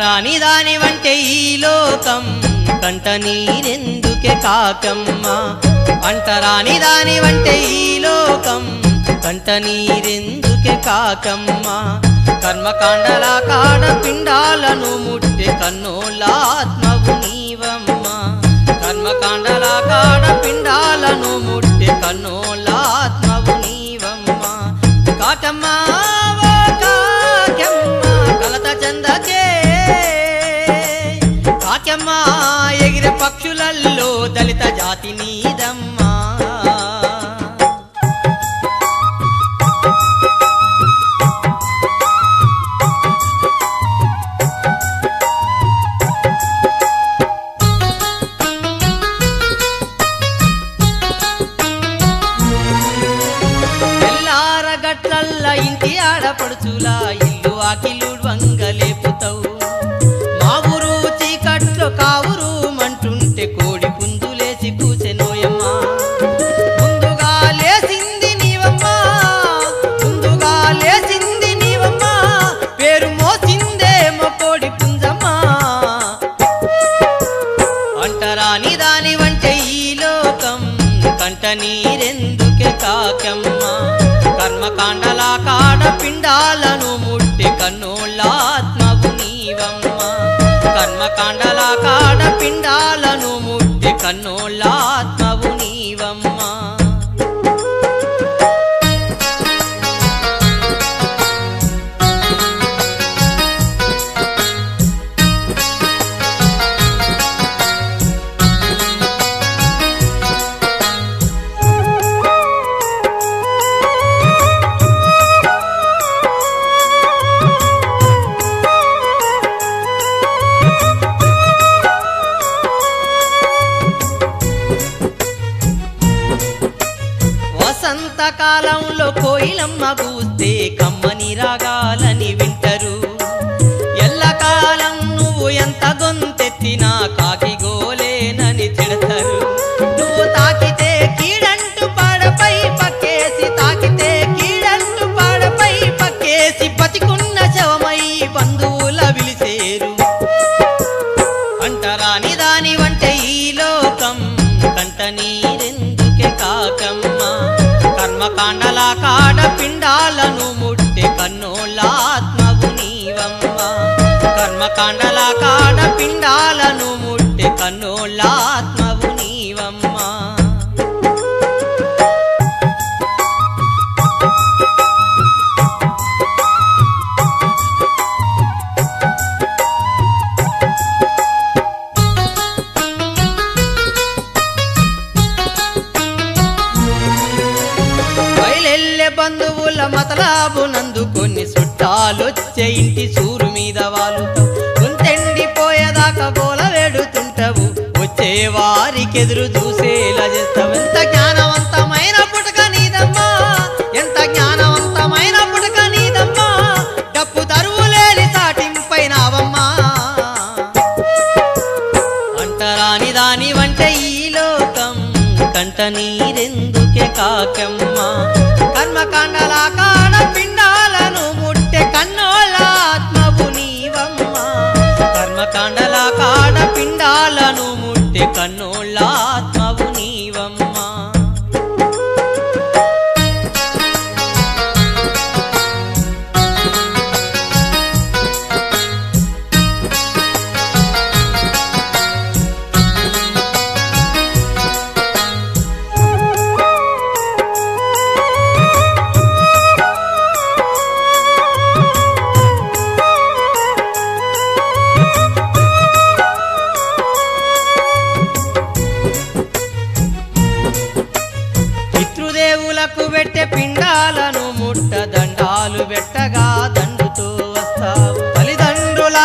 అంటరాని దాని వంటే ఈ లోకం. కంట నీరెందుకే కాకమ్మ? అంటరాని దాని వంటే ఈ లోకం. కంట నీరెందుకే కాకమ్మ? కర్మకాండల కాడ పిండాలను ముట్టె కన్నోలాత్మవు నీవమ్మ. కర్మకాండల కాడ పిండాలను ముట్టె కన్నో ఎగిరే పక్షులు నీరెందుకే కాకమ్మ? కర్మకాండల కాడ పిండాలను ముట్టి కన్నోళ్ళాత్మవు నీవమ్మ. కర్మకాండల కాడ పిండాలను ముట్టి కన్నోళ్ళాత్మవు కాలంలో కోయిలమ్మ గూస్తే కమ్మని రాగాలని వింటరు. ఎల్లకాలం నువ్వు ఎంత గొంతెత్తినా కాకి గోలేనని తిడతారు. నువ్వు తాకితే కీడంటు పాడపై పక్కేసి తాకితే కీడంటు పాడపై పక్కేసి బతికున్న శవమై బంధువుల విలిసేరు అంటరాని దాని వంటే ఈ లోకం కంటనీ కర్మకాండల కాడ పిండాలను ముట్టె కన్నోళ్ళాత్మవు నీవమ్మ. కర్మకాండల కాడ పిండాలను ముట్టె కన్నోళ్ళాత్మవు నందు కొన్ని నందుకొని చుట్టాలొచ్చే ఇంటి సూరు మీద వాళ్ళు గుంతెండిపోయేదాకా గోల వేడుతుంటావు. వచ్చే వారికెదురు చూసేలా చేస్తావు. ఎంత జ్ఞానవంతమైన పుటక నీదమ్మా. ఎంత జ్ఞానవంతమైన పుటక నీదమ్మా. డప్పు తరువు లేని సాటింపైనావమ్మా. అంటరాని దాని వంట ఈ లోకం. కంట నీరెందుకే కాకమ్మా. కర్మకాండల ముట్టె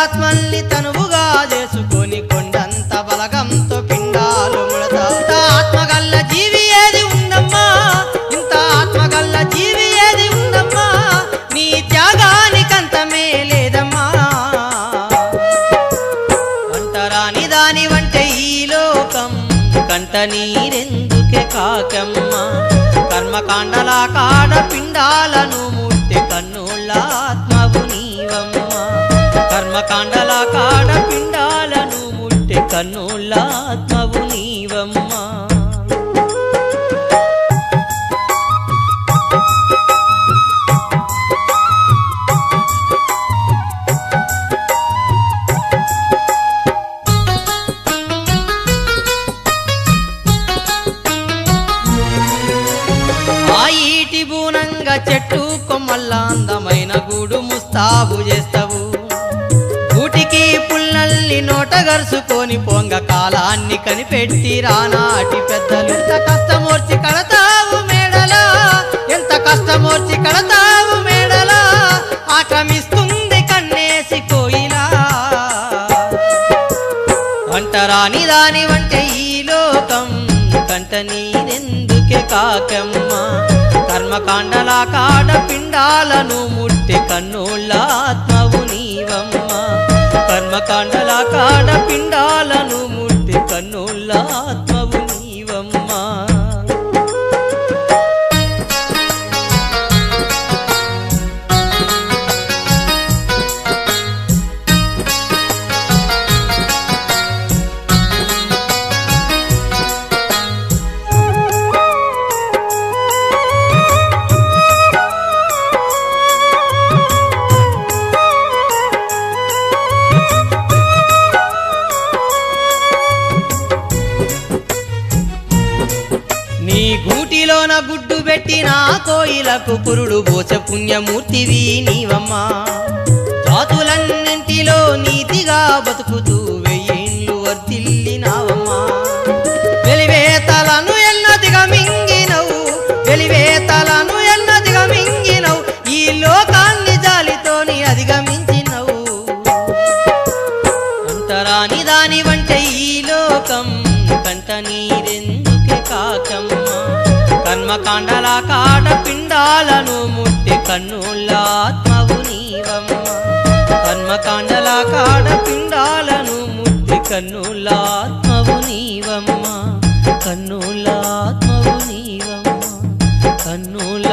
తల్లిదండ్రులాత్మల్ని తనువుగా చేసుకొని కొండంత బలగంతో పిండాలు ఆత్మగల్ల జీవి ఏది ఉందమ్మా? ఇంత ఆత్మగల్ల జీవి ఏది ఉందమ్మా? నీ త్యాగానికంతమే లేదమ్మా అంటరాని దాని వంటే ఈ లోకం. కంట నీరెందుకే కాకమ్మా? కర్మకాండల కాడ పిండాలను కండల కాడ పిండాలను ముట్టె కన్నుల ఆత్మవు నీవము. నోట పొంగ కాలాన్ని కనిపెట్టి రానాటి పెద్దలు. ఎంత కష్టమోర్చి కడతావు మేడలా? ఎంత కష్టమోర్చి కడతావు మేడలా? ఆక్రమిస్తుంది కన్నేసి కోయిలా. అంటరాని దాని వంటే ఈ లోకం. కంట నీరెందుకే కాకమ్మ? కర్మకాండల కాడ పిండాలను ముట్టి కన్నుళ్ళ ఆత్మవు నీవమ్మ. కర్మకాండ పెట్టిన కోయిలకు పురుడు బోచ పుణ్యమూర్తివి నీవమ్మా. జాతులన్నింటిలో నీతిగా బతుకుతూ వెయ్యేళ్ళు వర్తిల్లినావమ్మా వెలివేతలను ఎన్నదిగా మింగినవు వెలివేతలను ఎన్నదిగా మింగినవు ఈ లోకాన్ని జాలితోని అధిగమించినవు. అంతరాని దాని వంటే ఈ లోకం కంట నీరెన్ కర్మకాండల కాట పిండాలను ముట్టి కన్నుల నీవమ్మ. కర్మకాండల కాట పిండాలను ముట్టి కన్నుల నీవమ్మ. కన్నుల నీవమ్మ. కన్నుల